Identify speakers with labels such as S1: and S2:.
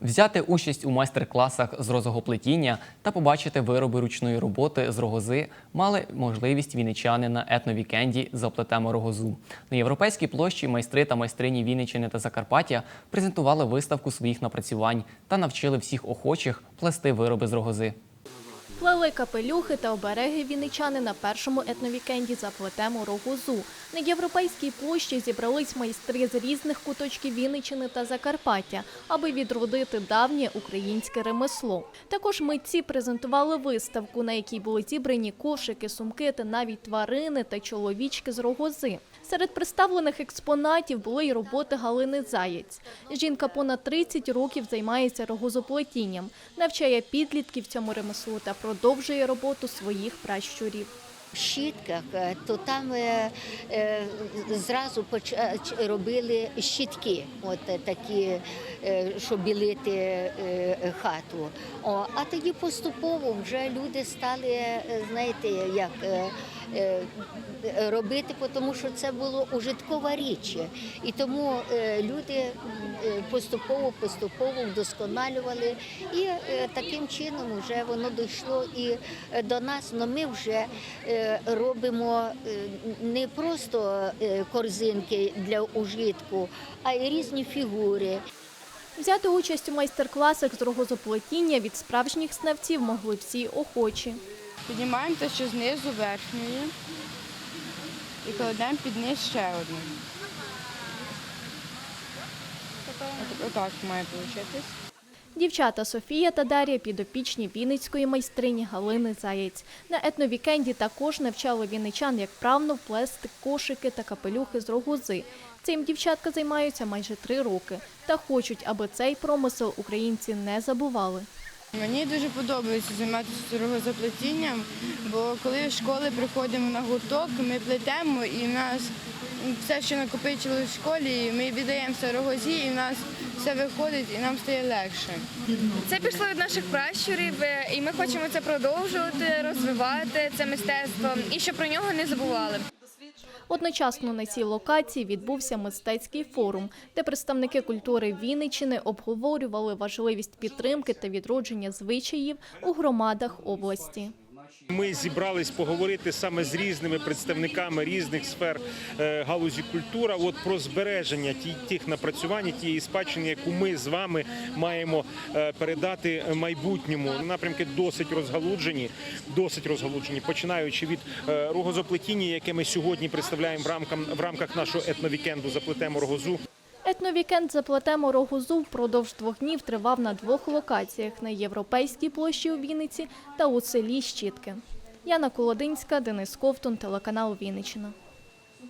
S1: Взяти участь у майстер-класах з розогоплетіння та побачити вироби ручної роботи з рогози мали можливість вінничани на етновікенді «Заплетемо рогозу. На європейській площі майстри та майстрині Вінничини та Закарпаття презентували виставку своїх напрацювань та навчили всіх охочих плести вироби з рогози.
S2: Плели капелюхи та обереги вінничани на першому етновікенді «Заплетемо рогозу». На європейській площі зібрались майстри з різних куточків Вінничини та Закарпаття, аби відродити давнє українське ремесло. Також митці презентували виставку, на якій були зібрані кошики, сумки та навіть тварини та чоловічки з рогози. Серед представлених експонатів були й роботи Галини Заєць. Жінка понад 30 років займається рогозоплетінням, навчає підлітків цьому ремеслу та продовжує роботу своїх пращурів.
S3: Щітках, е, то там е, е, зразу робили щітки, от такі, щоб білити хату. А тоді поступово вже люди стали, знаєте, як робити, тому що це було ужиткова річ. І тому люди поступово поступово вдосконалювали, і таким чином вже воно дійшло і до нас. Но ми вже робимо е, не просто е, корзинки для ужитку, а й різні фігури.
S2: Взяти участь у майстер-класах з рогозоплетіння від справжніх знавців могли всі охочі.
S4: Піднімаємо те, що знизу верхньої і кладемо під низ ще одну. Отак має вийти.
S2: Дівчата Софія та Дар'я підопічні вінницької майстрині Галини Заєць. На етновікенді також навчали вінничан, як правно вплести кошики та капелюхи з рогози. Цим дівчатка займаються майже три роки та хочуть, аби цей промисел українці не забували.
S4: Мені дуже подобається займатися рогозаплетінням, бо коли в школи приходимо на гурток, ми плетемо і в нас все, що накопичили в школі, ми віддаємо все рогозі, і в нас все виходить, і нам стає легше.
S5: Це пішло від наших пращурів, е, і ми хочемо це продовжувати, розвивати це мистецтво і щоб про нього не забували.
S2: Одночасно на цій локації відбувся мистецький форум, де представники культури Вінниччини обговорювали важливість підтримки та відродження звичаїв у громадах області.
S6: Ми зібрались поговорити саме з різними представниками різних сфер е, галузі культура. От про збереження тих напрацювань, тієї спадщини, яку ми з вами маємо е, передати майбутньому. Напрямки досить розгалуджені, досить розгалуджені, починаючи від е, рогозоплетіння, яке ми сьогодні представляємо в рамках нашого етновікенду Заплетемо рогозу.
S2: Етновікенд заплатемо рогозу» впродовж двох днів тривав на двох локаціях – на Європейській площі у Вінниці та у селі Щітки. Яна Колодинська, Денис Ковтун, телеканал Вінниччина.